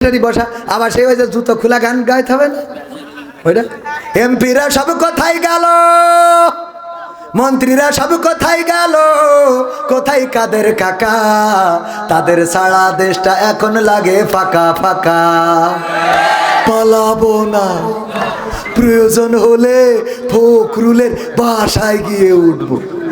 বসা, আবার সেই হয়েছে জুতো খোলা গান গাইতে হবে না? এমপিরা সব কোথায় গেল? মন্ত্রীরা সব কোথায় গেল? কোথায় কাদের কাকা? তাদের সারা দেশটা এখন লাগে ফাঁকা ফাঁকা। পালাবো না। প্রয়োজন হলে ফখরুলের বাসায় গিয়ে উঠবো।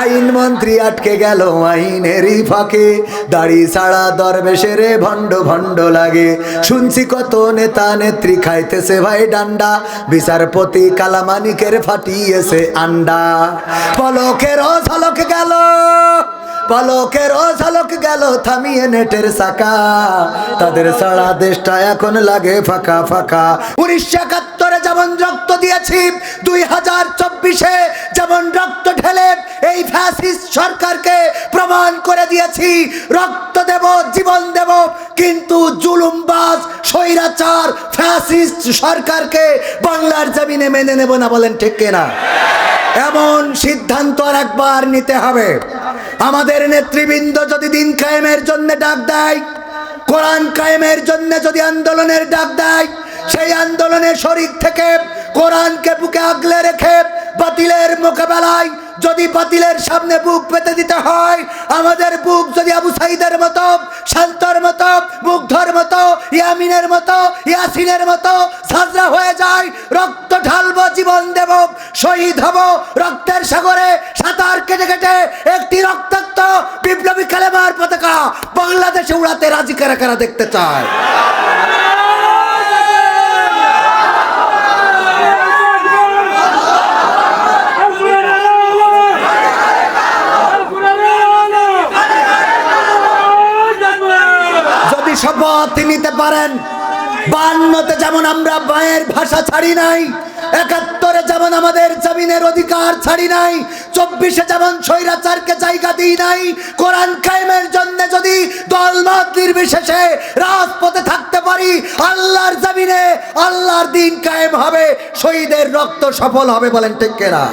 আইন মন্ত্রী আটকে গেল আইনেরই ফাঁকে। দাড়ি সারা দরবেশের ভণ্ড ভণ্ড লাগে। শুনছি কত নেতা নেত্রী খাইতেছে ভাই ডান্ডা। বিচারপতি কালামানিকের ফাটিয়েছে আন্ডা। পলকের ঝলক গেল, পলকের ঝলক গেল থামিয়ে নেটের সাকা তাদের সারা দেশটা এখন লাগে ফাঁকা ফাঁকা। উনিশশো যেমন রক্ত দিয়েছি দুই হাজার চব্বিশে যেমন রক্ত ঢেলে এই ফ্যাসিস্ট সরকারকে প্রমাণ করে দিয়েছি, রক্ত দেব, জীবন দেব, কিন্তু জুলুমবাজ, স্বৈরাচার ফ্যাসিস্ট সরকারকে বাংলার জমিনে মেনে নেব না বলেন ঠিক কিনা? এমন সিদ্ধান্ত আর একবার নিতে হবে। আমাদের নেতৃবৃন্দ যদি দিন কায়েমের জন্য ডাক দেয়, কোরআন কায়েমের জন্য যদি আন্দোলনের ডাক দেয় সেই আন্দোলনে শরিক থেকে কোরআনকে বুকে আগলে রেখে বাতিলের মোকাবেলায় যদি বাতিলের সামনে বুক পেতে দিতে হয়, আমাদের বুক যদি আবু সাইদের মতো, শান্তর মতো, মুগ্ধর মতো, ইয়ামিনের মতো, ইয়াসিনের মতো সাজরা হয়ে যায়, রক্ত ঢালবো, জীবন দেব, শহীদ হব, রক্তের সাগরে সাঁতার কেটে কেটে একটি রক্তাক্ত বিপ্লবী কালেমার পতাকা বাংলাদেশে উড়াতে রাজি কারা কারা দেখতে চায়? শপথ নিতে পারেন। বান্নতে যেমন আমরা মায়ের ভাষা ছাড়ি নাই, একাত্তরে যেমন আমাদের জমিনের অধিকার ছাড়ি নাই, চব্বিশে যেমন স্বৈরাচারকে জায়গা দিই নাই, কোরআন কায়েমের জন্য যদি দলমত নির্বিশেষে রাজপথে থাকতে পারি, আল্লাহর জমিনে আল্লাহর দিন কায়েম হবে, শহীদের রক্ত সফল হবে বলেন কেনা?